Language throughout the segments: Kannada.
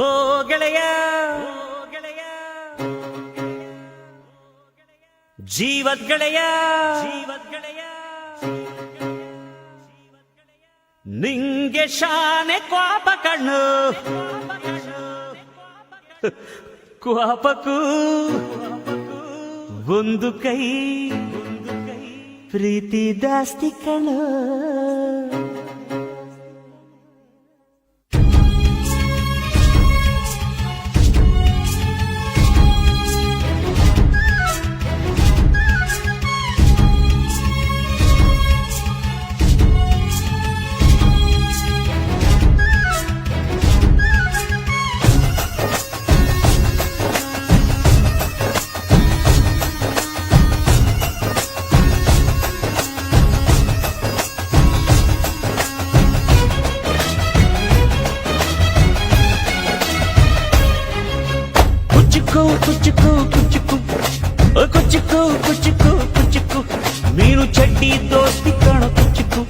ಓ ಗೆಳೆಯ, ಜೀವದ್ ಗೆಳೆಯ ಜೀವದ್ ಗೆಳೆಯ ನಿಂಗೆ ಶಾನೆ ಕ್ವಾಪ ಕಣ್ಣು. ಕ್ವಾಪಕ್ಕೂ ಒಂದು ಕೈ, ಪ್ರೀತಿ ದಾಸ್ತಿ ಕಣ್ಣು ಕುಚ್ಚುಕು ಕುಚ್ಚುಕು ಕುಚ್ಚುಕು ಓ ಕುಚ್ಚುಕು ಕುಚ್ಚುಕು ಕುಚ್ಚುಕು ಮೀನು ಚಡ್ಡಿ ದೋಸ್ತಿ ಕಾಣ ಕುಚ್ಚುಕು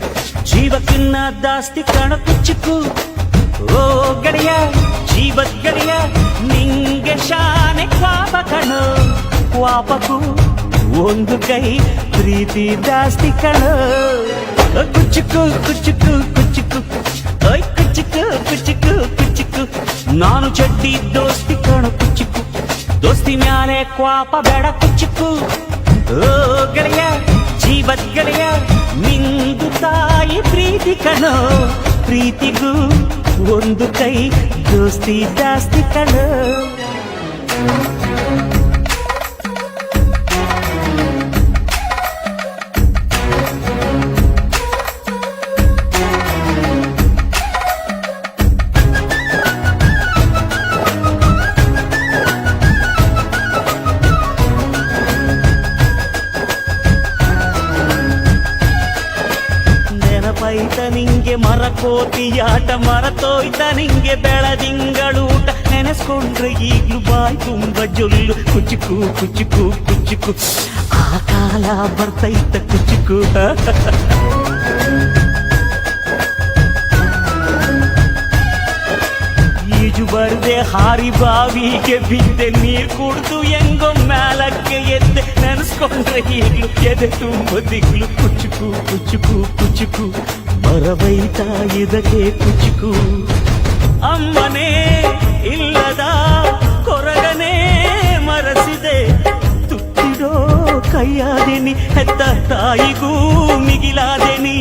ಜೀವಕ್ಕಿನ್ನ ದಾಸ್ತಿ ಕಾಣ ಕುಚ್ಚುಕು ಓ ಗೆಳೆಯ ಜೀವದ್ ಗೆಳೆಯ ನಿಂಗೆ ಶಾನೆ ಕ್ವಾಪ ಕಣೋ ಕ್ವಾಪಕು ಒಂದು ಕೈ ಪ್ರೀತಿ ಜಾಸ್ತಿ ಕಣೋ ಓ ಕುಚ್ಚುಕು ಕುಚ್ಚುಕು ಕುಚ್ಚುಕು ಓಯ್ ಕುಚ್ಚುಕು ಕುಚ್ಚುಕು ಕುಚ್ಚುಕು ನಾನು ಚಡ್ಡಿ ದೋಸ್ತಿ ಕಾಣ ಕುಚ್ಚುಕು ದೋಸ್ತಿ ಮ್ಯಾಲೆ ಕ್ವಾಪ ಬೇಡ ಕುಚ್ಚುಕು ಓ ಗೆಳೆಯ ಜೀವದ್ ಗೆಳೆಯ ನಿಂದು ತಾಯಿ ಪ್ರೀತಿ ಕಣೋ ಪ್ರೀತಿಗೂ ಒಂದು ಕೈ ದೋಸ್ತಿ ಜಾಸ್ತಿ ಕಣೋ ನೆನಪೈತ ನಿಂಗೆ ಮರಕೋತಿಯಾಟ ಮರತೋಯ್ತ ನಿಂಗೆ ಬೆಳದಿಂಗಳೂಟ. ನೆನೆಸ್ಕೊಂಡ್ರೆ ಈಗ್ಲೂ ಬಾಯ್ ತುಂಬ ಜೊಲ್ಲು. ಕುಚುಕು ಕುಚುಕು ಕುಚುಕು. ಆ ಕಾಲ ಬರ್ತೈತ ಕುಚುಕು. ಈಜು ಬರ್ದೆ ಹಾರಿ ಬಾವಿಗೆ ಬಿದ್ದೆ, ನೀರ್ ಕುಡ್ದು ಹೆಂಗೋ ಮ್ಯಾಲಕ್ಕೆ ಎದ್ದೆ. ನೆನೆಸ್ಕೊಂಡ್ರೆ ಈಗ್ಲು ಎದೆ ತುಂಬ ದಿಗ್ಲು. ಕುಚುಕು ಕುಚುಕು ಕುಚುಕು. ಮರವೈತ ಇದಕ್ಕೆ ಕುಚುಕು. ಅಮ್ಮನೇ ಇಲ್ಲದ ಕೊರಗನೇ ಮರಸಿದೆ. ತುತ್ತಿಡೋ ಕೈಯಾದೆನಿ, ಹೆತ್ತ ತಾಯಿಗೂ ಮಿಗಿಲಾದೆನಿ.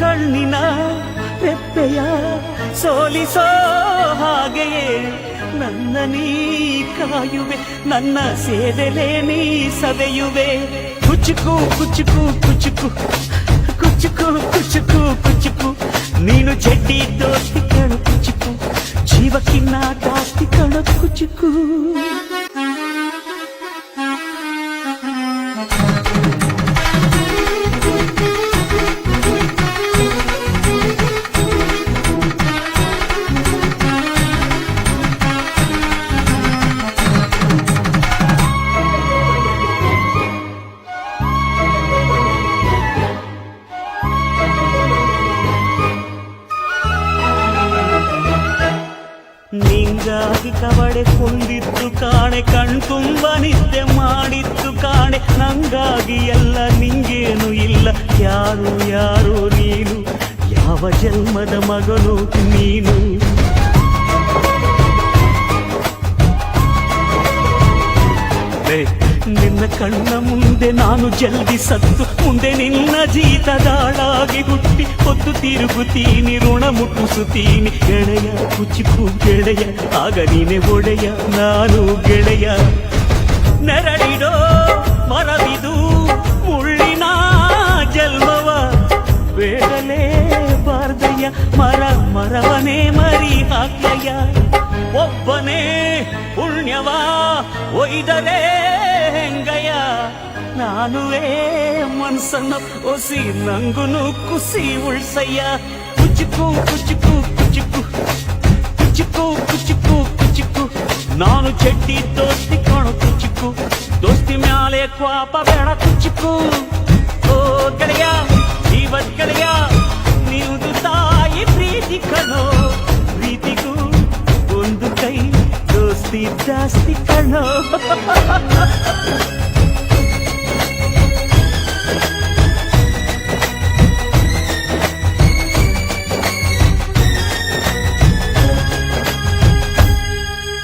ಕಣ್ಣಿನ ರೆಪ್ಪೆಯ ಸೋಲಿಸೋ ಹಾಗೆಯೇ ನನ್ನ ನೀ ಕಾಯುವೆ, ನನ್ನ ಸೇದಲೆ ನೀ ಸವೆಯುವೆ. ಕುಚುಕು ಕುಚುಕು ಕುಚುಕು ಕುಚುಕು ಕುಚುಕು ಕುಚುಕು ನೀನು ಚಡ್ಡಿ ದೋಸ್ತಿ ಕಣು ಕುಚುಕು ಜೀವಕ್ಕಿನ್ನ ಜಾಸ್ತಿ ಕಣು ಕುಚುಕು ನಿಂಗಾಗಿ ಕವಡೆ ಕೊಂಡಿದ್ದು ಕಾಣೆ ಕಣ್ತುಂಬ ನಿದ್ದೆ ಮಾಡಿತ್ತು ಕಾಣೆ. ನಂಗಾಗಿ ಎಲ್ಲ ನಿಂಗೇನು ಇಲ್ಲ. ಯಾರು ಯಾರು ನೀನು? ಯಾವ ಜನ್ಮದ ಮಗನು ನೀನು? ಏ, ನಿನ್ನ ಕಣ್ಣ ಮುಂದೆ ನಾನು ಜಲ್ದಿ ಸತ್ತು. ಮುಂದೆ ನಿನ್ನ ಜೀತದಾಳಾಗಿ ಹುಟ್ಟಿ. ಹೊತ್ತು ತಿರುಗುತ್ತೀನಿ, ಋಣ ಮುಟ್ಟಿಸುತ್ತೀನಿ. ಗೆಳೆಯ, ಕುಚಿಪು ಗೆಳೆಯ, ಆಗ ನೀನೆ ಒಡೆಯ, ನಾನು ಗೆಳೆಯ. ನೆರಳಿಡೋ ಮರವಿದು ಮುಳ್ಳಿನ ಜಲ್ಮವ ಬೇಡಲೇ ಬಾರ್ದಯ್ಯ, ಮರ ಮರವನೇ ಮರಿ ಹಾಕ್ಲಯ್ಯ. ಒಬ್ಬನೇ ಪುಣ್ಯವಾ, ಒಯ್ದಲೇ ಹೆಂಗಯ್ಯ ನಾನುವೇ ಮನ್ಸನ್ನು ಒಸಿ ನಂಗುನು ಕುಸಿ ಉಳ್ಸಯ್ಯ ಕುಚುಕು ಕುಚುಕು ಕುಚುಕು ಕುಚುಕು ಕುಚುಕು ಕುಚುಕು ನಾನು ಚಡ್ಡಿ ದೋಸ್ತಿ ಕಾಣು ಕುಚುಕು ದೋಸ್ತಿ ಮ್ಯಾಲೆ ಕ್ವಾಪ ಬೇಡ ಕುಚುಕು ಓ ಗೆಳೆಯ ಜೀವದ್ ಗೆಳೆಯ ಜಾಸ್ತಿ ಕಣ